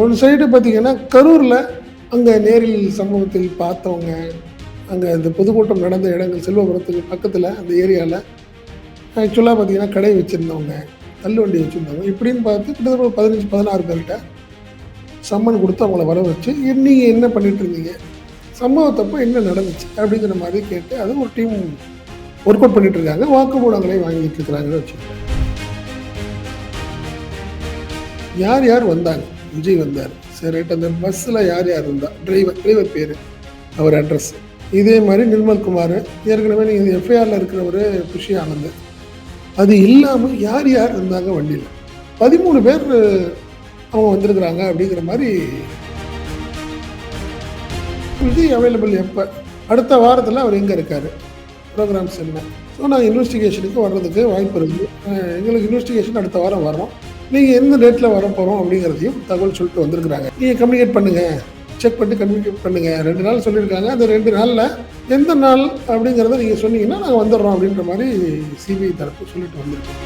ஒரு சைடு பார்த்தீங்கன்னா கரூரில் அங்கே நேரில் சம்பவத்தில் பார்த்தவங்க அங்கே இந்த பொதுக்கூட்டம் நடந்த இடங்கள் செல்வபுரத்துக்கு பக்கத்தில் அந்த ஏரியாவில் ஆக்சுவலாக பார்த்தீங்கன்னா கடை வச்சுருந்தவங்க தள்ளுவண்டி வச்சுருந்தவங்க இப்படின்னு பார்த்து கிட்டத்தட்ட ஒரு பதினஞ்சு பதினாறு பேர்கிட்ட சம்மன் கொடுத்து அவங்கள வர வச்சு நீங்கள் என்ன பண்ணிட்டு இருந்தீங்க? சம்பவத்தப்போ என்ன நடந்துச்சு? அப்படிங்கிற மாதிரி கேட்டு அது ஒரு டீம் ஒர்க் அவுட் பண்ணிட்டு இருக்காங்க. வாக்குமூலங்களை வாங்கிட்டு இருக்கிறாங்கன்னு வச்சுருக்காங்க யார் யார் வந்தாங்க? விஜய் வந்தார். சரி ரைட் அந்த பஸ்ஸில் யார் யார் இருந்தா டிரைவர் டிரைவர் பேர் அவர் அட்ரஸ் இதே மாதிரி நிர்மல் குமார் ஏற்கனவே நீங்கள் எஃப்ஐஆரில் இருக்கிறவர் குஷி ஆனந்த். அது இல்லாமல் யார் யார் இருந்தாங்க வண்டியில்? பதிமூணு பேர் அவங்க வந்திருக்கிறாங்க அப்படிங்கிற மாதிரி விஜய் அவைலபிள் எப்போ? அடுத்த வாரத்தில் அவர் எங்கே இருக்கார்? ப்ரோக்ராம்ஸ் என்ன ஸோ நாங்கள் இன்வெஸ்டிகேஷனுக்கு வர்றதுக்கு வாய்ப்பு இருக்குது எங்களுக்கு இன்வெஸ்டிகேஷன் அடுத்த வாரம் வரோம். நீங்கள் எந்த டேட்டில் வர போகிறோம் அப்படிங்கிறதையும் தகவல் சொல்லிட்டு வந்திருக்கிறாங்க. நீங்கள் கம்யூனிகேட் பண்ணுங்கள் செக் பண்ணி கம்யூனிகேட் பண்ணுங்கள் ரெண்டு நாள் சொல்லியிருக்காங்க. அந்த ரெண்டு நாளில் எந்த நாள் அப்படிங்கிறத நீங்கள் சொன்னீங்கன்னா நாங்கள் வந்துடுறோம் அப்படின்ற மாதிரி சிபிஐ தரப்பு சொல்லிட்டு வந்திருக்கோம்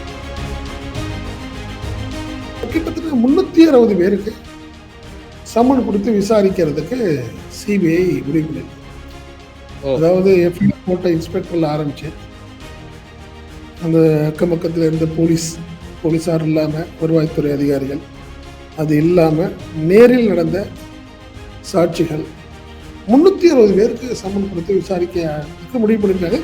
கிட்டத்தட்ட முந்நூற்றி அறுபது பேருக்கு சம்மன் கொடுத்து விசாரிக்கிறதுக்கு சிபிஐ முடிவு பண்ணிருக்கு ஓ. அதாவது எஃப்ஐஆர் போட்ட இன்ஸ்பெக்டரில் ஆரம்பிச்சு அந்த அக்கம் பக்கத்தில் இருந்த போலீஸ் போலீஸார் இல்லாமல் வருவாய்த்துறை அதிகாரிகள். அது இல்லாமல் நேரில் நடந்த சாட்சிகள். முந்நூற்றி அறுபது பேருக்கு சம்மன் கொடுத்து விசாரிக்க முடிவு பண்ணியிருக்காங்க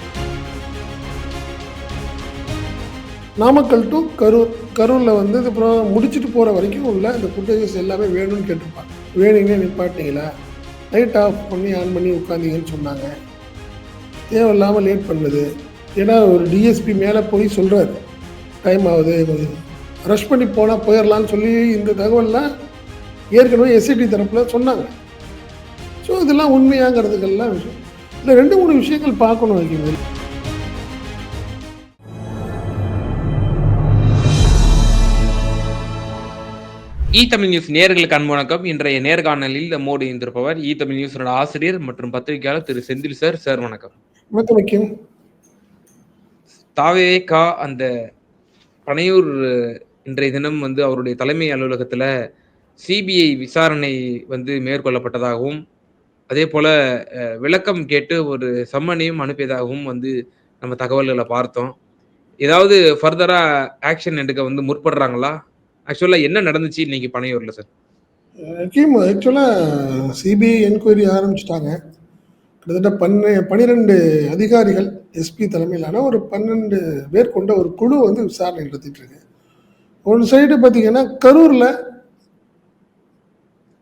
நாமக்கல் டு கரூர் கரூரில் வந்து இது அப்புறம் முடிச்சுட்டு போகிற வரைக்கும் உள்ள இந்த ஃபுட்டேஜஸ் எல்லாமே வேணும்னு கேட்டிருப்பாங்க. வேணுங்கன்னே நிப்பாட்டிங்களா லைட் ஆஃப் பண்ணி ஆன் பண்ணி உட்காந்தீங்கன்னு சொன்னாங்க. தேவையில்லாமல் லேட் பண்ணுது. ஏன்னா ஒரு டிஎஸ்பி மேலே போய் சொல்கிறாரு டைம் ஆகுது. ரஷ் பண்ணி போனால் போயிடலான்னு சொல்லி இந்த தகவல்லாம் ஏற்கனவே எஸ்ஐடி தரப்பில் சொன்னாங்க. ஸோ இதெல்லாம் உண்மையாங்கிறதுக்கெல்லாம் விஷயம். இல்லை ரெண்டு மூணு விஷயங்கள் பார்க்கணும் வைக்கும்போது இ தமிழ் நியூஸ் நேயர்களுக்கு அன்பு வணக்கம். இன்றைய நேர்காணலில் நம்மோடு இருந்திருப்பவர் இ தமிழ் நியூஸோட ஆசிரியர் மற்றும் பத்திரிகையாளர் திரு செந்தில் சார். சார் வணக்கம். வணக்கம் தாவே கா அந்த பனையூர் இன்றைய தினம் வந்து அவருடைய தலைமை அலுவலகத்தில் சிபிஐ விசாரணை வந்து மேற்கொள்ளப்பட்டதாகவும் அதே போல விளக்கம் கேட்டு ஒரு சம்மனையும் அனுப்பியதாகவும் வந்து நம்ம தகவல்களை பார்த்தோம். ஏதாவது ஃபர்தராக ஆக்ஷன் எடுக்க வந்து முற்படுறாங்களா? ஆக்சுவலாக என்ன நடந்துச்சு இன்னைக்கு பனையூரில் சார் முக்கியம் ஆக்சுவலாக சிபிஐ என்கொயரி ஆரம்பிச்சிட்டாங்க. கிட்டத்தட்ட பன்ன பன்னிரெண்டு அதிகாரிகள் எஸ்பி தலைமையிலான ஒரு பன்னெண்டு பேர் கொண்ட ஒரு குழு வந்து விசாரணை நடத்திட்டு இருக்கு. ஒரு சைடு பார்த்தீங்கன்னா கரூரில்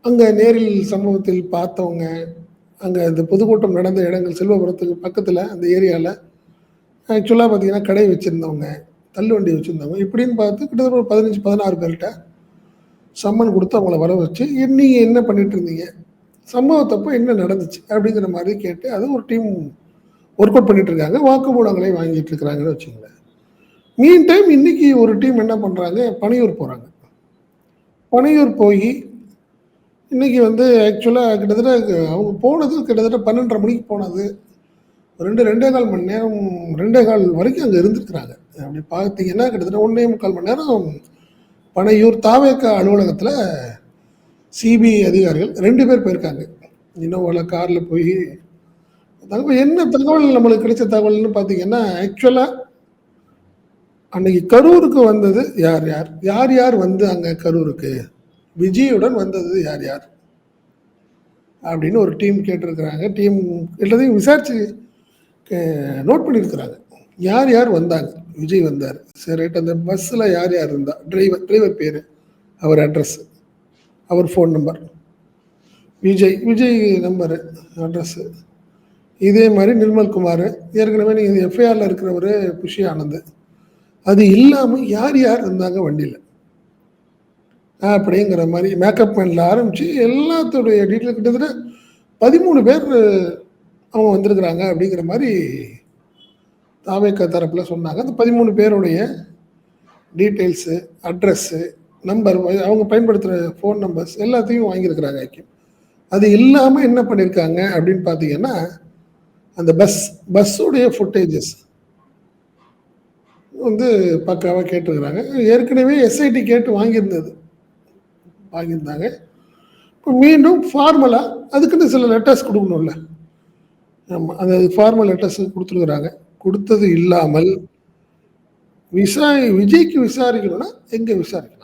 அங்கே நேரில் சம்பவத்தில் பார்த்தவங்க அங்கே இந்த பொதுக்கூட்டம் நடந்த இடங்கள் செல்வபுரத்துக்கு பக்கத்தில் அந்த ஏரியாவில் ஆக்சுவலாக பார்த்தீங்கன்னா கடை வச்சுருந்தவங்க தள்ளுவண்டி வச்சுருந்தவங்க இப்படின்னு பார்த்து கிட்டத்தட்ட ஒரு பதினஞ்சு பதினாறு பேர்கிட்ட சம்மன் கொடுத்து அவங்கள வர வச்சு நீங்கள் என்ன பண்ணிட்டு இருந்தீங்க? சம்பவத்தப்போ என்ன நடந்துச்சு அப்படிங்கிற மாதிரி கேட்டு அது ஒரு டீம் ஒர்க் அவுட் பண்ணிட்டு இருக்காங்க வாக்குமூலங்களை வாங்கிட்டு இருக்கிறாங்கன்னு வச்சுங்களேன் மீன் டைம் இன்னைக்கு ஒரு டீம் என்ன பண்ணுறாங்க பனையூர் போகிறாங்க பனையூர் போய் இன்னைக்கு வந்து ஆக்சுவலாக கிட்டத்தட்ட அவங்க போனது கிட்டத்தட்ட பன்னெண்டரை மணிக்கு போனது. ரெண்டு ரெண்டே கால் மணி நேரம் ரெண்டே கால் வரைக்கும் அங்கே இருந்துருக்குறாங்க. அப்படி பார்த்தீங்கன்னா கிட்டத்தட்ட ஒன்றே முக்கால் மணி நேரம் பனையூர் தாவேக்கா அலுவலகத்தில் சிபிஐ அதிகாரிகள் ரெண்டு பேர் போயிருக்காங்க. இன்னோவாவில் காரில் போய் தகவல் என்ன தகவல் நம்மளுக்கு கிடைச்ச தகவல்னு பார்த்தீங்கன்னா ஆக்சுவலாக அன்னைக்கு கரூருக்கு வந்தது யார் யார்? யார் யார் வந்து அங்கே கரூருக்கு? விஜயுடன் வந்தது யார் யார்? அப்படின்னு ஒரு டீம் கேட்டிருக்கிறாங்க. டீம் எல்லாத்தையும் விசாரிச்சு நோட் பண்ணியிருக்கிறாங்க. யார் யார் வந்தாங்க? விஜய் வந்தார். சரி ரைட். அந்த பஸ்ஸில் யார் யார் இருந்தா? டிரைவர் டிரைவர் பேர். அவர் அட்ரஸ் அவர் phone number Vijay Vijay number address இதே மாதிரி நிர்மல் குமார் ஏற்கனவே நீங்கள் எஃப்ஐஆரில் இருக்கிறவர் புஷி ஆனந்த். அது இல்லாமல் யார் யார் இருந்தாங்க வண்டியில்? அப்படிங்கிற மாதிரி மேக்கப் மேனில் ஆரம்பித்து எல்லாத்துடைய டீட்டெயில் கிட்டத்தட்ட பதிமூணு பேர் அவங்க வந்திருக்கிறாங்க அப்படிங்கிற மாதிரி தாவேக்க தரப்பில் சொன்னாங்க. அந்த பதிமூணு பேருடைய டீட்டெயில்ஸு அட்ரஸ்ஸு நம்பர் அவங்க பயன்படுத்துகிற ஃபோன் நம்பர்ஸ் எல்லாத்தையும் வாங்கியிருக்கிறாங்க ஐக்கியம் அது இல்லாமல் என்ன பண்ணியிருக்காங்க அப்படின்னு பார்த்தீங்கன்னா அந்த பஸ் பஸ்ஸுடைய ஃபுட்டேஜஸ் வந்து பக்காவாக கேட்டிருக்கிறாங்க. ஏற்கனவே எஸ்ஐடி கேட்டு வாங்கியிருந்தது. வாங்கியிருந்தாங்க. இப்போ மீண்டும் ஃபார்மலாக அதுக்குன்னு சில லெட்டர்ஸ் கொடுக்கணும்ல. ஆமாம் அந்த ஃபார்மல் லெட்டர்ஸ் கொடுத்துருக்குறாங்க. கொடுத்தது இல்லாமல் விசா விஜய்க்கு விசாரிக்கணும்னா எங்கே விசாரிக்கணும்?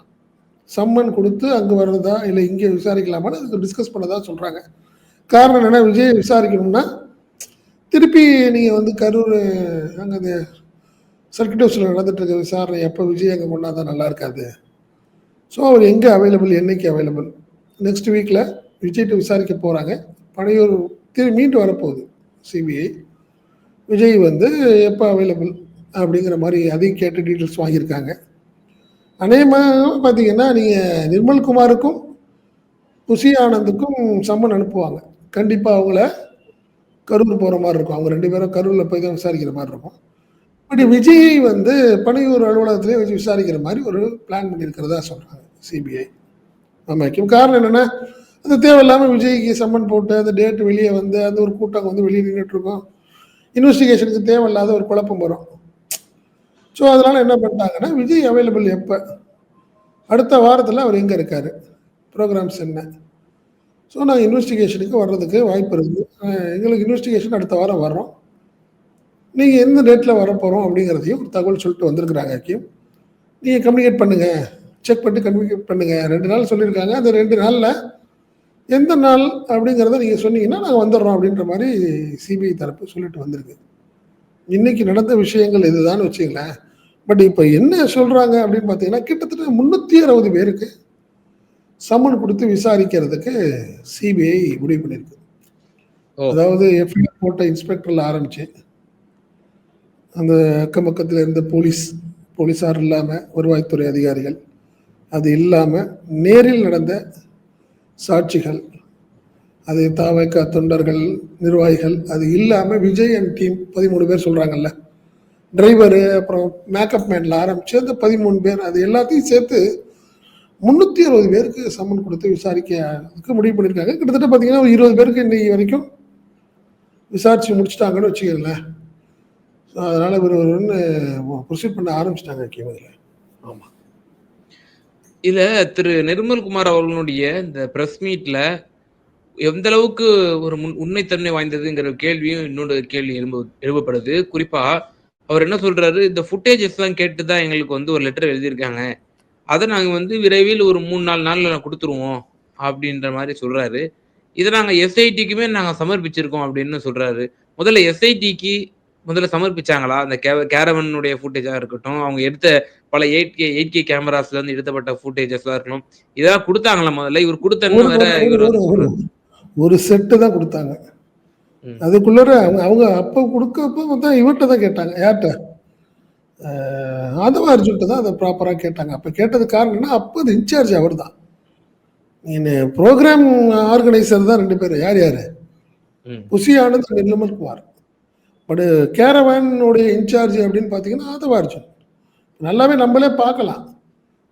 சம்மன் கொடுத்து அங்கே வர்றதா இல்லை இங்கே விசாரிக்கலாமான்னு அதுக்கு டிஸ்கஸ் பண்ணதா சொல்கிறாங்க காரணம் என்னென்னா விஜய் விசாரிக்கணும்னா திருப்பி நீங்கள் வந்து கரூர் அங்கே அந்த சர்க்கிட் ஹவுஸில் நடந்துட்டு இருக்க விசாரணை எப்போ விஜய் அங்கே கொண்டாந்தா நல்லா இருக்காது. ஸோ அவர் எங்கே அவைலபிள் என்னைக்கு அவைலபிள் நெக்ஸ்ட் வீக்கில் விஜய்கிட்ட விசாரிக்க போகிறாங்க பழையூர் திரு மீண்டு வரப்போகுது சிபிஐ விஜய் வந்து எப்போ அவைலபிள் அப்படிங்கிற மாதிரி அதையும் கேட்டு டீட்டெயில்ஸ் வாங்கியிருக்காங்க. அநேகமாக பார்த்தீங்கன்னா நீங்கள் நிர்மல்குமாருக்கும் குஷி ஆனந்துக்கும் சம்மன் அனுப்புவாங்க. கண்டிப்பாக அவங்கள கரூர் போகிற மாதிரி இருக்கும். அவங்க ரெண்டு பேரும் கரூரில் போய் தான் விசாரிக்கிற மாதிரி இருக்கும். இப்படி விஜயை வந்து பனையூர் அலுவலகத்திலே வச்சு விசாரிக்கிற மாதிரி ஒரு பிளான் பண்ணியிருக்கிறதா சொல்கிறாங்க சிபிஐ. அமைக்கும் காரணம் என்னென்னா அது தேவையில்லாமல் விஜய்க்கு சம்மன் போட்டு அந்த டேட் வெளியே வந்து அந்த ஒரு கூட்டம் வந்து வெளியே நின்றுட்டுருக்கோம் இன்வெஸ்டிகேஷனுக்கு தேவையில்லாத ஒரு குழப்பம் வரும். ஸோ அதனால் என்ன பண்ணிட்டாங்கன்னா விஜய் அவைலபிள் எப்போ? அடுத்த வாரத்தில் அவர் எங்கே இருக்கார்? ப்ரோக்ராம்ஸ் என்ன? ஸோ நாங்கள் இன்வெஸ்டிகேஷனுக்கு வர்றதுக்கு வாய்ப்பு இருக்குது எங்களுக்கு இன்வெஸ்டிகேஷன் அடுத்த வாரம் வர்றோம். நீங்கள் எந்த டேட்டில் வர போகிறோம் அப்படிங்கிறதையும் ஒரு தகவல் சொல்லிட்டு வந்திருக்கிறாங்க அக்கியும் நீங்கள் கம்யூனிகேட் பண்ணுங்கள் செக் பண்ணி கம்யூனிகேட் பண்ணுங்கள் ரெண்டு நாள் சொல்லியிருக்காங்க. அந்த ரெண்டு நாளில் எந்த நாள் அப்படிங்கிறத நீங்கள் சொன்னீங்கன்னா நாங்கள் வந்துடுறோம் அப்படின்ற மாதிரி சிபிஐ தரப்பு சொல்லிட்டு வந்திருக்கு. இன்றைக்கி நடந்த விஷயங்கள் இதுதான் வச்சுங்களேன். பட் இப்போ என்ன சொல்கிறாங்க அப்படின்னு பார்த்தீங்கன்னா கிட்டத்தட்ட முந்நூற்றி அறுபது பேருக்கு சம்மன் கொடுத்து விசாரிக்கிறதுக்கு சிபிஐ முடிவு பண்ணியிருக்கு. அதாவது எஃப்ஐஆர் போட்ட இன்ஸ்பெக்டர்ல ஆரம்பிச்சு அந்த அக்கம் பக்கத்தில் இருந்த போலீஸ் போலீஸார் இல்லாமல் வருவாய்த்துறை அதிகாரிகள் அது இல்லாமல் நேரில் நடந்த சாட்சிகள் அது தாவைக்கா தொண்டர்கள் நிர்வாகிகள் அது இல்லாமல் விஜய் அண்ட் டீம் பதிமூணு பேர் சொல்கிறாங்கல்ல டிரைவரு அப்புறம் மேக்கப் மேனில் ஆரம்பிச்சு அந்த பதிமூணு பேர் அது எல்லாத்தையும் சேர்த்து முந்நூற்றி அறுபது பேருக்கு சம்மன் கொடுத்து விசாரிக்க முடிவு பண்ணியிருக்காங்க. கிட்டத்தட்ட பார்த்தீங்கன்னா ஒரு இருபது பேருக்கு இன்னைக்கு வரைக்கும் விசாரித்து முடிச்சிட்டாங்கன்னு வச்சுக்கோங்களேன். ஸோ அதனால் இவர் ஒன்று ப்ரொசீட் பண்ண ஆரம்பிச்சிட்டாங்க கீமதில் ஆமாம் இதில் திரு நிர்மல்குமார் அவர்களுடைய இந்த ப்ரெஸ் மீட்டில் எந்த அளவுக்கு ஒரு முன் உண்மைத்தன்மை வாய்ந்ததுங்கிற கேள்வியும் இன்னொரு கேள்வி எழும்ப எழுப்பப்படுது குறிப்பாக அவர் என்ன சொல்றாரு இந்த ஃபுட்டேஜஸ் எல்லாம் கேட்டு தான் எங்களுக்கு வந்து ஒரு லெட்டர் எழுதியிருக்காங்க அதை நாங்க வந்து விரைவில் ஒரு மூணு நாலு நாள்ல கொடுத்துருவோம் அப்படின்ற மாதிரி சொல்றாரு இதை நாங்க எஸ்ஐடிக்குமே நாங்க சமர்ப்பிச்சிருக்கோம் அப்படின்னு சொல்றாரு முதல்ல எஸ்ஐடிக்கு முதல்ல சமர்ப்பிச்சாங்களா அந்த கேரவனுடைய ஃபுட்டேஜா இருக்கட்டும் அவங்க எடுத்த பல எயிட் கே எயிட் கே கேமராஸ்ல இருந்து எடுத்தப்பட்ட ஃபுட்டேஜஸ்லாம் இருக்கணும் இதெல்லாம் கொடுத்தாங்களா முதல்ல இவர் கொடுத்தன்னு ஒரு- வேற ஒரு- செட்டு தான் கொடுத்தாங்க. அதுக்குள்ளார அவங்க அவங்க அப்போ கொடுக்கப்போ தான் இவர்கிட்ட தான் கேட்டாங்க யார்கிட்ட? ஆதவ அர்ஜுன்ட்ட தான் அதை ப்ராப்பராக கேட்டாங்க. அப்போ கேட்டது காரணம்னா அப்போ அது இன்சார்ஜ் அவர் தான் ப்ரோக்ராம் ஆர்கனைசர் தான் ரெண்டு பேர். யார் யார். புசி ஆனந்த் நிர்மல் குமார். பட் கேரவானுடைய இன்சார்ஜ் அப்படின்னு பார்த்தீங்கன்னா ஆதவ அர்ஜுன். நல்லாவே நம்மளே பார்க்கலாம்.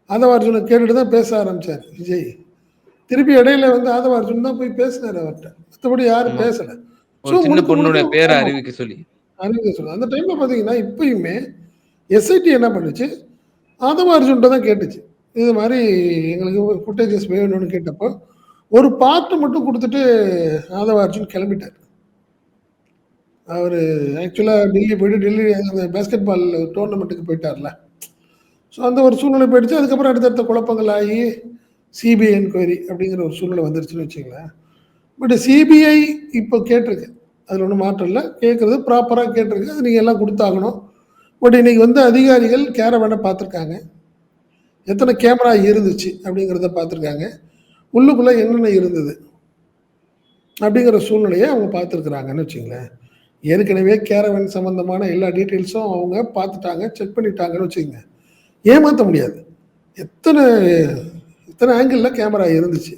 ஆதவ அர்ஜுனை கேட்டுட்டு தான் பேச ஆரம்பிச்சார் விஜய். திருப்பி இடையில வந்து ஆதவ அர்ஜுன் தான் போய் பேசினார் அவர்கிட்ட. மற்றபடி யாரும். பேசல. ஒரு சின்ன முழுக்க பொண்ணோட முழுக்க பேரை. அறிவிக்க சொல்லி. அறிவிக்க சொல்லுது அந்த டைம்ல பாத்தீங்கன்னா இப்பயுமே எஸ்ஐடி என்ன பண்ணுச்சு? ஆதவ அர்ஜுன்ட்ட தான் கேட்டுச்சு. இது மாதிரி எங்களுக்கு ஃபுட்டேஜஸ் வேணும்னு கேட்டப்போ ஒரு பார்ட்டு மட்டும் கொடுத்துட்டு ஆதவ அர்ஜுன் கிளம்பிட்டார். அவர் ஆக்சுவலாக டெல்லி போயிட்டு டெல்லி அந்த பேஸ்கெட் பால் டோர்னமெண்ட்டுக்கு போயிட்டார்ல. ஸோ அந்த ஒரு சூழ்நிலை போயிடுச்சு. அதுக்கப்புறம் அடுத்தடுத்த குழப்பங்கள் ஆகி சிபிஐ என்கொயரி அப்படிங்கிற ஒரு சூழ்நிலை வந்துருச்சுன்னு வச்சுங்களேன் பட் சிபிஐ இப்போ கேட்டிருக்கு. அதில் ஒன்றும் மாற்றம் இல்லை. கேட்குறது ப்ராப்பராக கேட்டிருக்கு. அது நீங்கள் எல்லாம் கொடுத்தாகணும். பட் இன்னைக்கு வந்து அதிகாரிகள் கேரவேனை பார்த்துருக்காங்க. எத்தனை கேமரா இருந்துச்சு அப்படிங்கிறத பார்த்துருக்காங்க. உள்ளுக்குள்ளே என்னென்ன இருந்தது அப்படிங்கிற சூழ்நிலையை அவங்க பார்த்துருக்குறாங்கன்னு வச்சுங்களேன் ஏற்கனவே கேரவன் சம்மந்தமான எல்லா டீட்டெயில்ஸும் அவங்க பார்த்துட்டாங்க செக் பண்ணிட்டாங்கன்னு வச்சுக்கோங்க. ஏமாற்ற முடியாது. எத்தனை எத்தனை ஆங்கிளில் கேமரா இருந்துச்சு.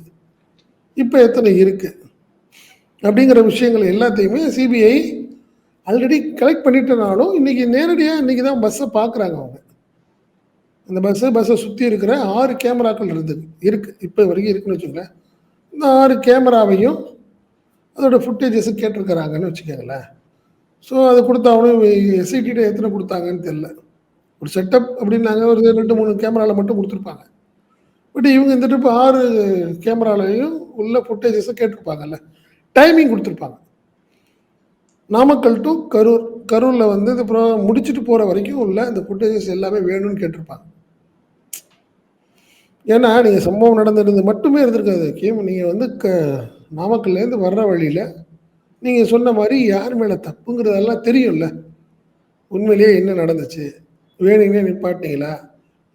இப்போ எத்தனை இருக்குது அப்படிங்கிற விஷயங்கள் எல்லாத்தையுமே சிபிஐ ஆல்ரெடி கலெக்ட் பண்ணிட்டனாலும் இன்றைக்கி நேரடியாக இன்றைக்கி தான் பஸ்ஸை பார்க்குறாங்க அவங்க. அந்த பஸ்ஸு பஸ்ஸை சுற்றி இருக்கிற ஆறு கேமராக்கள் இருந்தது இருக்குது இப்போ வரைக்கும் இருக்குன்னு வச்சுக்கோங்களேன். இந்த ஆறு கேமராவையும் அதோட ஃபுட்டேஜஸும் கேட்டிருக்கிறாங்கன்னு வச்சுக்கோங்களேன். ஸோ அதை கொடுத்தாலும் எஸ்ஐடிட்ட எத்தனை கொடுத்தாங்கன்னு தெரில ஒரு செட்டப் அப்படின்னாங்க ஒரு ரெண்டு மூணு கேமராவில் மட்டும் கொடுத்துருப்பாங்க. பட் இவங்க இந்த ட்ரிப் ஆறு கேமராலையும் உள்ள ஃபுட்டேஜஸும் கேட்டிருப்பாங்கல்ல. டைமிங் கொடுத்துருப்பாங்க. நாமக்கல் டு கரூர் கரூரில் வந்து அப்புறம் முடிச்சுட்டு போகிற வரைக்கும் உள்ள இந்த ஃபுட்டேஜஸ் எல்லாமே வேணும்னு கேட்டிருப்பாங்க. ஏன்னா நீங்கள் சம்பவம் நடந்துருந்து மட்டுமே இருந்திருக்காது. கேம் நீங்கள் வந்து க நாமக்கல்லேருந்து வர்ற வழியில் நீங்கள் சொன்ன மாதிரி யார் மேலே தப்புங்கிறதெல்லாம் தெரியும்ல. உண்மையிலேயே என்ன நடந்துச்சு? வேணுங்களே நிப்பாட்டிங்களா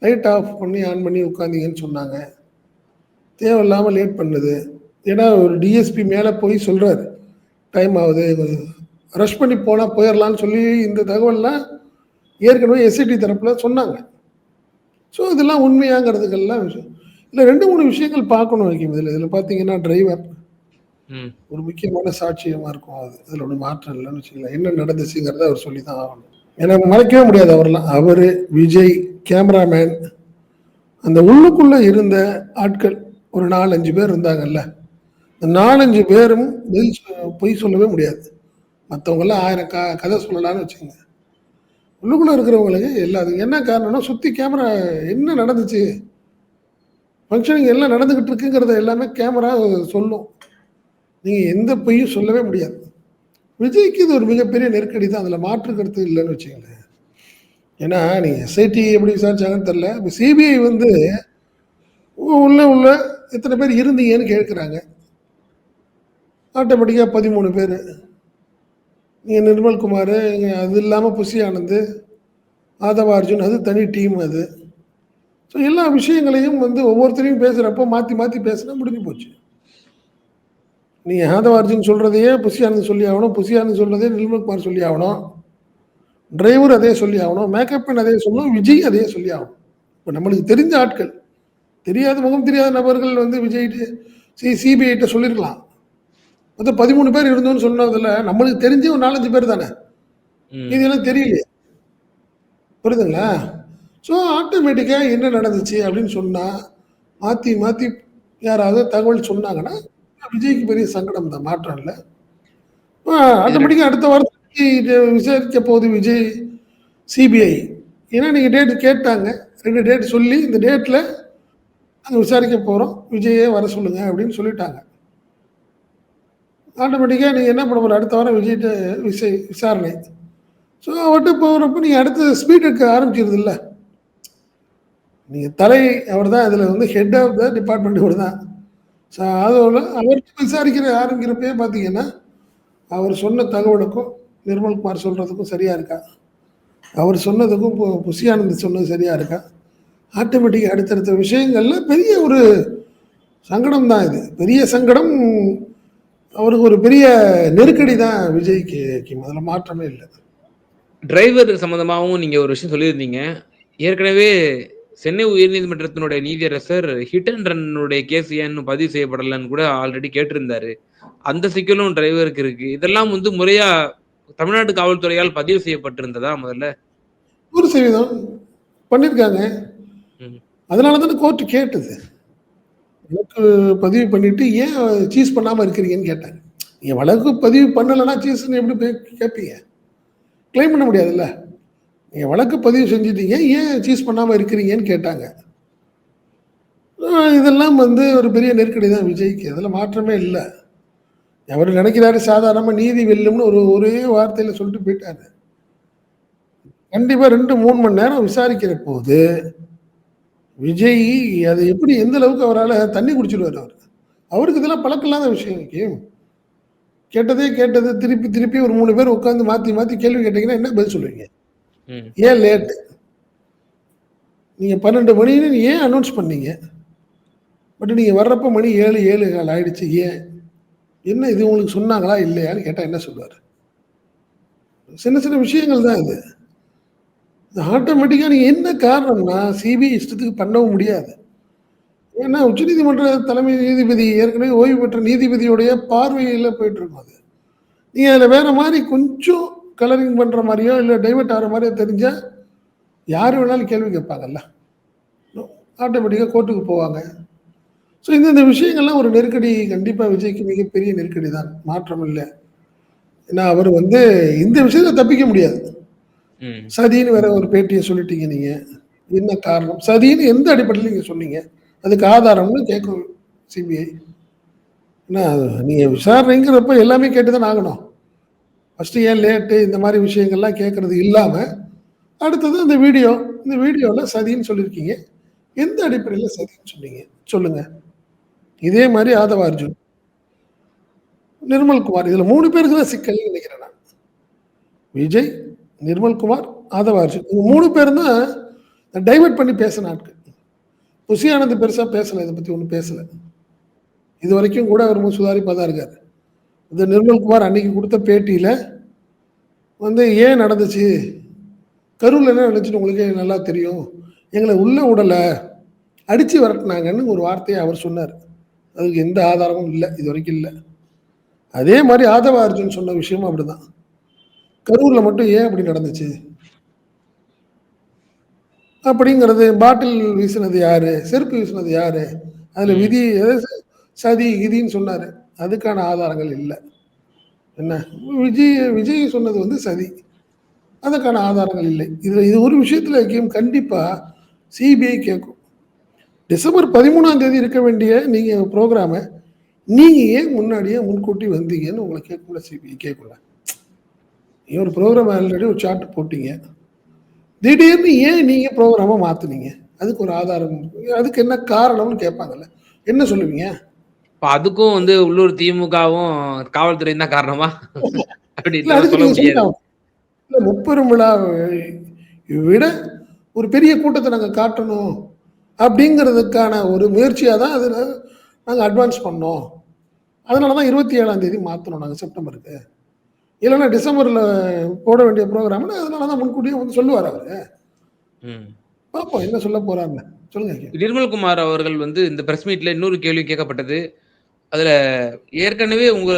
லைட் ஆஃப் பண்ணி ஆன் பண்ணி உட்காந்தீங்கன்னு சொன்னாங்க. தேவையில்லாமல் லேட் பண்ணுது. ஏன்னா ஒரு டிஎஸ்பி மேலே போய் சொல்கிறாரு டைம் ஆகுது ரஷ் பண்ணி போனால் போயிடலான்னு சொல்லி இந்த தகவல்லாம் ஏற்கனவே எஸ்ஐடி தரப்பில் சொன்னாங்க. ஸோ இதெல்லாம் உண்மையாங்கிறதுக்கெல்லாம் விஷயம். இல்லை ரெண்டு மூணு விஷயங்கள் பார்க்கணும் வைக்கும் இதில் இதில் பார்த்தீங்கன்னா டிரைவர் ஒரு முக்கியமான சாட்சியமாக இருக்கும். அது அதில் ஒன்றும் மாற்றம் இல்லைன்னு வச்சுக்கலாம் என்ன நடந்துச்சுங்கிறத அவர் சொல்லி தான் ஆகணும். ஏன்னா மறைக்கவே முடியாது அவரெல்லாம் அவர் விஜய் கேமராமேன் அந்த உள்ளுக்குள்ளே இருந்த ஆட்கள் ஒரு நாலஞ்சு பேர் இருந்தாங்கல்ல. நாலஞ்சு பேரும் பதில் சொ- பொய் சொல்லவே முடியாது. மற்றவங்கெல்லாம் ஆயிரம் க கதை சொல்லலாம்னு வச்சுக்கோங்க. உள்ளுக்குள்ளே இருக்கிறவங்களுக்கு எல்லாத்துக்கும் என்ன காரணம்னா சுற்றி கேமரா என்ன நடந்துச்சு? ஃபங்க்ஷனிங் எல்லாம் நடந்துக்கிட்டு இருக்குங்கிறத எல்லாமே கேமரா சொல்லும். நீங்கள் எந்த பொய்யும் சொல்லவே முடியாது. விஜய்க்கு இது ஒரு மிகப்பெரிய நெருக்கடி தான். அதில் மாற்று கருத்து இல்லைன்னு வச்சுங்களேன் ஏன்னா நீங்கள் எஸ்ஐடி எப்படி விசாரிச்சாங்கன்னு தெரில இப்போ சிபிஐ வந்து உள்ள உள்ள எத்தனை பேர் இருந்தீங்கன்னு கேட்குறாங்க. ஆட்டோமேட்டிக்காக பதிமூணு பேர். நீங்கள் நிர்மல்குமார் அது இல்லாமல் புஷி ஆனந்து ஆதவ அர்ஜுன் அது தனி டீம் அது. ஸோ எல்லா விஷயங்களையும் வந்து ஒவ்வொருத்தரையும் பேசுகிறப்போ மாற்றி மாற்றி பேசினா முடிஞ்சு போச்சு. நீ யாதவ அர்ஜுன் சொல்கிறதையே புசியானந்த் சொல்லி ஆகணும் புசியானந்த் சொல்கிறதே நிர்மல்குமார் சொல்லி ஆகணும் டிரைவர் அதே சொல்லி ஆகணும் மேக்கப் அதே சொல்லணும் விஜய் அதே சொல்லி ஆகணும். இப்போ நம்மளுக்கு தெரிஞ்ச ஆட்கள் தெரியாத முகம் தெரியாத நபர்கள் வந்து விஜய் சி சிபிஐட்ட சொல்லியிருக்கலாம் மொத்தம் பதிமூணு பேர் இருந்தோம்னு சொன்னதில் நம்மளுக்கு தெரிஞ்ச ஒரு நாலஞ்சு பேர் தானே? இதெல்லாம் தெரியலையே. புரியுதுங்களா? ஸோ ஆட்டோமேட்டிக்காக என்ன நடந்துச்சு அப்படின்னு சொன்னால் மாற்றி மாற்றி யாராவது தகவல் சொன்னாங்கன்னா விஜய்க்கு பெரிய சங்கடம் தான் மாற்றம் இல்லை. ஆட்டோமேட்டிக்காக அடுத்த வாரத்துக்கு விசாரிக்க போகுது விஜய் சிபிஐ ஏன்னா நீங்கள் டேட் கேட்டாங்க. ரெண்டு டேட் சொல்லி இந்த டேட்டில் நாங்கள் விசாரிக்க போகிறோம் விஜயே வர சொல்லுங்கள் அப்படின்னு சொல்லிட்டாங்க. ஆட்டோமேட்டிக்காக நீங்கள் என்ன பண்ண போகிற அடுத்த வாரம் விஜய்ட்டு விசை விசாரணை. ஸோ அவர்கிட்ட போகிறப்ப நீங்கள் அடுத்து ஸ்பீட் எடுக்க ஆரம்பிச்சிருது இல்லை நீங்கள் தலை அவர் தான் இதில் வந்து ஹெட் ஆஃப் த டிபார்ட்மெண்ட் இவர் தான் ஸோ அதோட அவர்கிட்ட விசாரிக்கிற ஆரம்பிக்கிறப்பே பார்த்தீங்கன்னா அவர் சொன்ன தகவலுக்கும் நிர்மல்குமார் சொல்கிறதுக்கும் சரியாக இருக்கா? அவர் சொன்னதுக்கும் பு- புசியானந்த் சொன்னது சரியாக இருக்கா? ஆட்டோமேட்டிக் அடுத்தடுத்த விஷயங்களில் பெரிய ஒரு சங்கடம் தான் இது. பெரிய சங்கடம் அவருக்கு ஒரு பெரிய நெருக்கடி தான் விஜய்க்கு கிம் அதில் மாற்றமே இல்லை. டிரைவர் சம்பந்தமாகவும் நீங்க ஒரு விஷயம் சொல்லியிருந்தீங்க. ஏற்கனவே சென்னை உயர்நீதிமன்றத்தினுடைய நீதியரசர் ஹிட் அண்ட் ரன்னுடைய கேஸ் ஏன்னு பதிவு செய்யப்படலைன்னு கூட ஆல்ரெடி கேட்டிருந்தாரு. அந்த சிக்கலும் டிரைவருக்கு இருக்கு. இதெல்லாம் வந்து முறையா தமிழ்நாடு காவல்துறையால் பதிவு செய்யப்பட்டிருந்ததா முதல்ல? ஒரு சதவீதம் பண்ணியிருக்காங்க. அதனால தானே கோர்ட்டு கேட்டது. வழக்கு பதிவு பண்ணிட்டு ஏன் சீஸ் பண்ணாமல் இருக்கிறீங்கன்னு கேட்டாங்க. நீங்கள் வழக்கு பதிவு பண்ணலைன்னா சீஸ்ன்னு எப்படி போய் கேட்பீங்க க்ளைம் பண்ண முடியாதுல்ல. நீங்கள் வழக்கு பதிவு செஞ்சிட்டீங்க ஏன் சீஸ் பண்ணாமல் இருக்கிறீங்கன்னு கேட்டாங்க. இதெல்லாம் வந்து ஒரு பெரிய நெருக்கடி தான் விஜய்க்கு. அதில் மாற்றமே இல்லை. அவர் நினைக்கிறாரு சாதாரணமாக நீதி வெல்லும்னு ஒரு ஒரே வார்த்தையில் சொல்லிட்டு போயிட்டாரு. கண்டிப்பாக ரெண்டு மூணு மணி நேரம் விசாரிக்கிற போது விஜய் அது எப்படி எந்த அளவுக்கு அவரால் தண்ணி குடிச்சிடுவார் அவர்? அவருக்கு இதெல்லாம் பழக்கம் இல்லாத விஷயம் கேம் கேட்டதே கேட்டது திருப்பி திருப்பி ஒரு மூணு பேர் உட்காந்து மாற்றி மாற்றி கேள்வி கேட்டீங்கன்னா என்ன பதில் சொல்லுவீங்க. ஏன் லேட்டு நீங்கள் பன்னெண்டு மணின்னு ஏன் அனௌன்ஸ் பண்ணீங்க? பட் நீங்கள் வர்றப்ப மணி ஏழு ஏழு கால் ஆயிடுச்சு. ஏன்? என்ன இது உங்களுக்கு சொன்னாங்களா இல்லையான்னு கேட்டால் என்ன சொல்லுவார்? சின்ன சின்ன விஷயங்கள் தான் இது. ஆட்டோமேட்டிக்காக நீங்கள் என்ன காரணம்னா சிபிஐ இஷ்டத்துக்கு பண்ணவும் முடியாது. ஏன்னா உச்சநீதிமன்ற தலைமை நீதிபதி ஏற்கனவே ஓய்வு பெற்ற நீதிபதியுடைய பார்வையில் போயிட்டுருக்கும் அது. நீங்கள் அதில் வேறு மாதிரி கொஞ்சம் கலரிங் பண்ணுற மாதிரியோ இல்லை டைவர்ட் ஆகிற மாதிரியோ தெரிஞ்சால் யார் வேணாலும் கேள்வி கேட்பாங்கல்ல. ஆட்டோமேட்டிக்காக கோர்ட்டுக்கு போவாங்க. ஸோ இந்த இந்த விஷயங்கள்லாம் ஒரு நெருக்கடி. கண்டிப்பாக விஜய்க்கு மிகப்பெரிய நெருக்கடி தான் மாற்றம் இல்லை ஏன்னா அவர் வந்து இந்த விஷயத்தை தப்பிக்க முடியாது. சதின்னு வேற ஒரு பேட்டியை சொல்லிட்டீங்க நீங்க. என்ன காரணம்? சதின்னு எந்த அடிப்படையில் நீங்க சொன்னீங்க? அதுக்கு ஆதாரம்னு கேட்கும் சிபிஐ. என்ன நீங்கள் விசாரணைங்கிறப்ப எல்லாமே கேட்டுதான் ஆகணும். ஃபஸ்ட்டு ஏன் லேட்டு இந்த மாதிரி விஷயங்கள்லாம் கேட்குறது இல்லாமல் அடுத்தது அந்த வீடியோ. இந்த வீடியோவில் சதின்னு சொல்லியிருக்கீங்க. எந்த அடிப்படையில் சதின்னு சொன்னீங்க? சொல்லுங்கள் இதே மாதிரி ஆதவ அர்ஜுன். நிர்மல்குமார் இதில் மூணு பேருக்கு தான் சிக்கல்னு நினைக்கிறேன் நான். விஜய் நிர்மல்குமார் ஆதவ அர்ஜுன். இவங்க மூணு பேர் தான் டைவெர்ட் பண்ணி பேசின ஆட்கள். புசி ஆனந்த் பெருசாக பேசலை இதை பற்றி ஒன்றும் பேசலை. இது வரைக்கும் கூட அவர் ரொம்ப சுதாரிப்பாக தான் இருக்கார். இந்த நிர்மல்குமார் அன்னைக்கு கொடுத்த பேட்டியில் வந்து ஏன் நடந்துச்சு? கரூரில் என்ன நடந்துச்சுன்னு உங்களுக்கே நல்லா தெரியும். எங்களை உள்ளே விடலை. அடித்து விரட்டினாங்கன்னு ஒரு வார்த்தையை அவர் சொன்னார். அதுக்கு எந்த ஆதாரமும் இல்லை இது வரைக்கும் இல்லை. அதே மாதிரி ஆதவ அர்ஜுன் சொன்ன விஷயமும் அப்படி தான் கரூரில் மட்டும் ஏன் அப்படி நடந்துச்சு? அப்படிங்கிறது பாட்டில் வீசினது யாரு? செருப்பு வீசினது யாரு? அதில் விதி சதி கிதின்னு சொன்னார். அதுக்கான ஆதாரங்கள் இல்லை. என்ன? விஜய் விஜய் சொன்னது வந்து சதி. அதுக்கான ஆதாரங்கள் இல்லை. இதில் இது ஒரு விஷயத்தில் கண்டிப்பாக சிபிஐ கேட்கும். டிசம்பர் பதிமூணாம் தேதி இருக்க வேண்டிய நீங்கள் ப்ரோக்ராமை நீங்கள் ஏன் முன்னாடியே முன்கூட்டி வந்தீங்கன்னு உங்களை கேட்கல சிபிஐ கேட்கல ஒரு ப்ரோக்ராம் ஆல்ரெடி ஒரு சார்ட் போட்டீங்க. திடீர்னு ஏன் நீங்கள் ப்ரோக்ராமை மாற்றுனீங்க அதுக்கு ஒரு ஆதாரம் அதுக்கு என்ன காரணம்னு கேட்பாங்கல்ல. என்ன சொல்லுவீங்க? இப்ப அதுக்கும் வந்து உள்ளூர் திமுகவும் காவல்துறை தான் காரணமா? இல்ல அப்படின்னு முப்பெரும் விழா விட ஒரு பெரிய கூட்டத்தை நாங்கள் காட்டணும் அப்படிங்கிறதுக்கான ஒரு முயற்சியாக தான் அதில் நாங்கள் அட்வான்ஸ் பண்ணோம். அதனால தான் இருபத்தி ஏழாம் தேதி மாற்றணும் நாங்கள் செப்டம்பருக்கு. இல்லைன்னா டிசம்பரில் போட வேண்டிய ப்ரோக்ராம்னு அதனால தான் முன்கூட்டியே வந்து சொல்லுவார் அவர். ம். பார்ப்போம் என்ன சொல்ல போறாருன்னு. சொல்லுங்க நிர்மல்குமார் அவர்கள் வந்து இந்த பிரஸ் மீட்ல இன்னொரு கேள்வி கேட்கப்பட்டது. அதுல ஏற்கனவே உங்க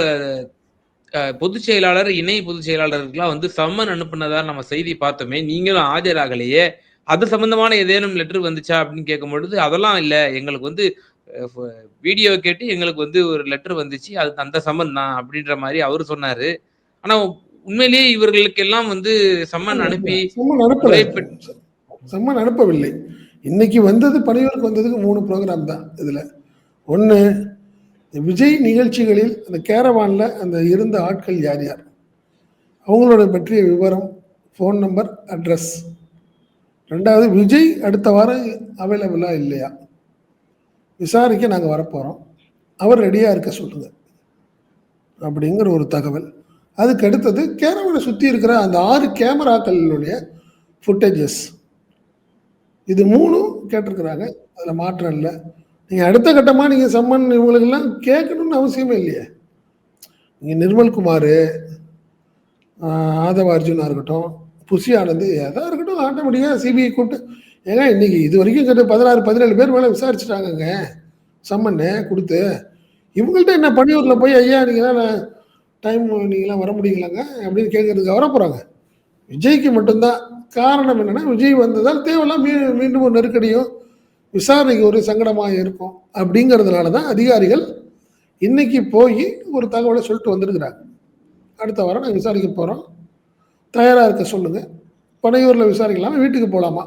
பொதுச் செயலாளர் இணை பொதுச் செயலாளருக்குலாம் வந்து சம்மன் அனுப்புனதா நம்ம செய்தி பார்த்தோமே நீங்களும் ஆஜராகலையே அது சம்பந்தமான ஏதேனும் லெட்டர் வந்துச்சா அப்படின்னு கேட்கும் பொழுது அதெல்லாம் இல்ல எங்களுக்கு வந்து வீடியோ கேட்டு எங்களுக்கு வந்து ஒரு லெட்டர் வந்துச்சு அது அந்த சம்மன் தான் அப்படின்ற மாதிரி அவர் சொன்னாரு. ஆனா உண்மையிலேயே இவர்களுக்கு எல்லாம் வந்து சம்மன் அனுப்பி சம்மன் அனுப்பவில்லை. இன்னைக்கு வந்தது பணியூருக்கு வந்ததுக்கு மூணு ப்ரோக்ராம் தான் இதுல. ஒன்று விஜய் நிகழ்ச்சிகளில் அந்த கேரவானில் அந்த இருந்த ஆட்கள் யார் யார்? அவங்களோட பற்றிய விவரம் ஃபோன் நம்பர் அட்ரஸ் ரெண்டாவது விஜய் அடுத்த வாரம் அவைலபிளாக இல்லையா? விசாரிக்க நாங்கள் வரப்போகிறோம் அவர் ரெடியாக இருக்க சொல்லுங்க. அப்படிங்கிற ஒரு தகவல். அதுக்கு அடுத்தது கேரவனை சுற்றி இருக்கிற அந்த ஆறு கேமராக்களினுடைய ஃபுட்டேஜஸ் இது மூணும் கேட்டிருக்கிறாங்க. அதில் மாற்றம் இல்லை. நீங்கள் அடுத்த கட்டமாக நீங்கள் சம்மன் இவங்களுக்கெல்லாம் கேட்கணும்னு அவசியமே இல்லையே. நீங்கள் நிர்மல்குமார் ஆதவ அர்ஜுனாக இருக்கட்டும் புஷி ஆனந்த் எதாக இருக்கட்டும் ஆட்டோமேட்டிக்காக சிபிஐ கூப்பிட்டு ஏங்க இன்னைக்கு இது வரைக்கும் கிட்ட பதினாறு பதினேழு பேர் மேலே விசாரிச்சுட்டாங்கங்க. சம்மன்னு கொடுத்து. இவங்கள்ட்ட என்ன பணியூரில் போய் ஐயா நீங்கள் டைம் நீங்களாம் வர முடியுங்களாங்க அப்படின்னு கேட்கறதுக்கு வர போகிறாங்க விஜய்க்கு மட்டும்தான் காரணம் என்னென்னா விஜய் வந்ததால் தேவையில்லாம் மீ மீண்டும் ஒரு நெருக்கடியும் விசாரணைக்கு ஒரு சங்கடமாக இருக்கும் அப்படிங்கிறதுனால தான் அதிகாரிகள் இன்னைக்கு போய் ஒரு தகவலை சொல்லிட்டு வந்திருக்கிறாங்க. அடுத்த வாரம் நாங்கள் விசாரிக்க போகிறோம் தயாராக இருக்க சொல்லுங்கள் பனையூரில் விசாரிக்கலாமா? வீட்டுக்கு போகலாமா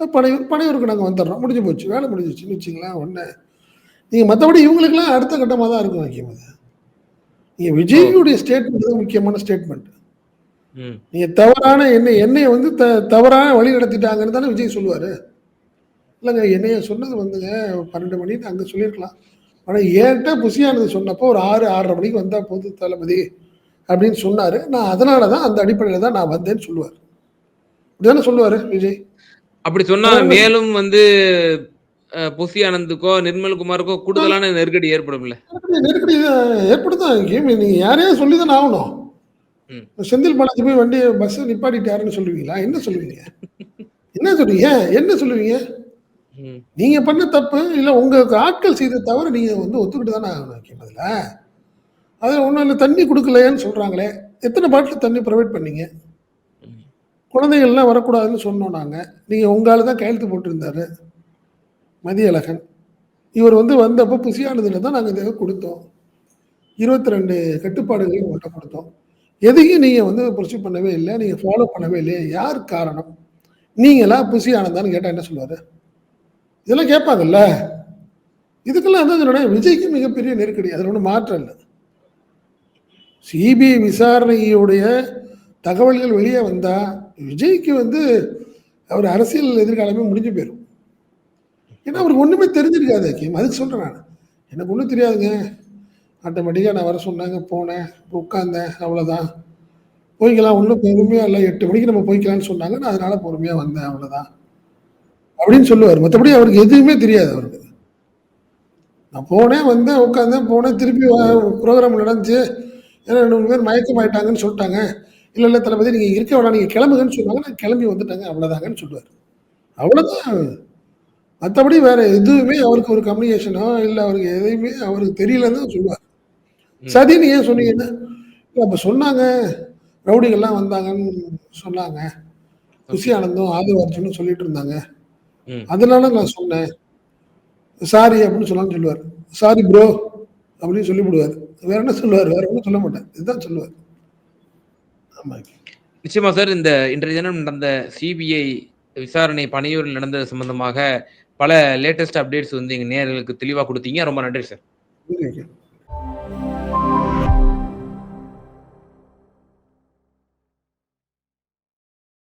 பனையூர் பனையூருக்கு நாங்கள் வந்துடுறோம். முடிஞ்சு போச்சு. வேலை முடிஞ்சிச்சுன்னு வச்சுங்களேன் ஒன்று நீங்கள் மற்றபடி இவங்களுக்கெல்லாம் அடுத்த கட்டமாக தான் இருக்கும் வைக்கும் அது நீங்கள் விஜய்யுடைய ஸ்டேட்மெண்ட் தான் முக்கியமான ஸ்டேட்மெண்ட். நீங்க தவறான எண்ணெய் எண்ணெயை வந்து த தவறான வழி நடத்திட்டாங்கன்னு தானே விஜய் சொல்லுவாரு. இல்லைங்க என்னைய சொன்னது வந்துங்க பன்னெண்டு மணிக்கு அங்கே சொல்லியிருக்கலாம். ஆனால் ஏன்ட்ட புசியானது சொன்னப்போ ஒரு ஆறு ஆறரை மணிக்கு வந்தா போது தளபதி அப்படின்னு சொன்னாரு. நான் அதனால தான் அந்த அடிப்படையில் தான் நான் வந்தேன்னு சொல்லுவார். இப்படிதானே சொல்லுவாரு விஜய்? அப்படி சொன்னா மேலும் வந்து புசி ஆனந்துக்கோ நிர்மல்குமாருக்கோ கூடுதலான நெருக்கடி ஏற்படும்ல? நெருக்கடி ஏற்படுத்தான் நீங்க யாரையும் சொல்லி தானே ஆகணும். செந்தில் பாலாஜி போய் வண்டி பஸ் நிப்பாட்டிட்டாருன்னு சொல்லுவீங்களா? என்ன சொல்லுவீங்க? என்ன சொல்லுவீங்க? என்ன சொல்லுவீங்க. நீங்க பண்ண தப்பு இல்ல உங்க ஆட்கள் செய்த தவிர நீங்க வந்து ஒத்துக்கிட்டு தானே ஆகணும் அதுல? அது ஒன்றும் இல்லை தண்ணி கொடுக்கலையேன்னு சொல்றாங்களே. எத்தனை பாட்டில் தண்ணி ப்ரொவைட் பண்ணீங்க. குழந்தைகள்லாம் வரக்கூடாதுன்னு சொன்னோம் நாங்க. நீங்க உங்க ஆளு தான் கையெழுத்து போட்டிருந்தாரு. மதியழகன். இவர் வந்து வந்தப்போ புசியானதுல தான் நாங்கள் இதை கொடுத்தோம். இருபத்தி ரெண்டு கட்டுப்பாடுகளையும் உங்கள்கிட்ட கொடுத்தோம். எதையும் நீங்கள் வந்து ப்ரொசீவ் பண்ணவே இல்லை நீங்கள் ஃபாலோ பண்ணவே இல்லையே யார் காரணம்? நீங்களா புசி ஆனந்தான்னு கேட்டால் என்ன சொல்லுவார்? இதெல்லாம் கேட்பாங்கல்ல? இதுக்கெல்லாம் வந்து அதனுடைய விஜய்க்கு மிகப்பெரிய நெருக்கடி அதில் ஒன்றும் மாற்றம் இல்லை. சிபிஐ விசாரணையுடைய தகவல்கள் வெளியே வந்தால் விஜய்க்கு வந்து அவர் அரசியல் எதிர்காலமே முடிஞ்சு போயிடும் ஏன்னா அவருக்கு ஒன்றுமே தெரிஞ்சிருக்காது கேம் அதுக்கு சொல்கிறேன் நான். எனக்கு ஒன்றும் தெரியாதுங்க. ஆட்டோமேட்டிக்காக நான் வர சொன்னாங்க போனேன் உட்காந்தேன் அவ்வளோதான் போய்க்கலாம் ஒன்றும் பொறுமையாக இல்லை. எட்டு மணிக்கு நம்ம போய்க்கலாம்னு சொன்னாங்க நான் அதனால் பொறுமையாக வந்தேன் அவ்வளோதான் அப்படின்னு சொல்லுவார். மற்றபடி அவருக்கு எதுவுமே தெரியாது அவருக்கு. நான் போனேன் வந்தேன் உட்காந்தேன் போனேன் திருப்பி ப்ரோக்ராம் நடந்துச்சு. ஏன்னா ரெண்டு மூணு பேர் மயக்கமாயிட்டாங்கன்னு சொல்லிட்டாங்க. இல்லை இல்லை தளபதி நீங்கள் இருக்க வேணாம் நீங்கள் கிளம்புங்கன்னு சொன்னாங்க. நான் கிளம்பி வந்துட்டாங்க அவ்வளோதாங்கன்னு சொல்லுவார். அவ்வளோதான் மற்றபடி வேற எதுவுமே அவருக்கு ஒரு கம்யூனிகேஷனோ இல்லை அவருக்கு எதையுமே அவருக்கு தெரியலன்னு தான் சொல்லுவார். சதின்னு ஏன் சொன்னீங்கன்னா அப்போ சொன்னாங்க. ரவுடிகள்லாம் வந்தாங்கன்னு சொன்னாங்க. குஷி ஆனந்தும் அர்ஜுனும் சொல்லிட்டு இருந்தாங்க. அதனால நான் சொன்னேன். சாரி அப்படின்னு சொல்லான்னு சொல்லுவார். சாரி ப்ரோ அப்படின்னு சொல்லிவிடுவார் வேற என்ன சொல்லுவார்? வேற ஒன்றும் சொல்ல மாட்டேன். இதுதான் சொல்லுவார். ஆமா. நிச்சயமா சார் இந்த இன்றைய தினம் நடந்த சிபிஐ விசாரணை பணியூரில் நடந்தது சம்பந்தமாக பல லேட்டஸ்ட் அப்டேட்ஸ் வந்து எங்க நேர்களுக்கு தெளிவா கொடுத்தீங்க. ரொம்ப நன்றி சார்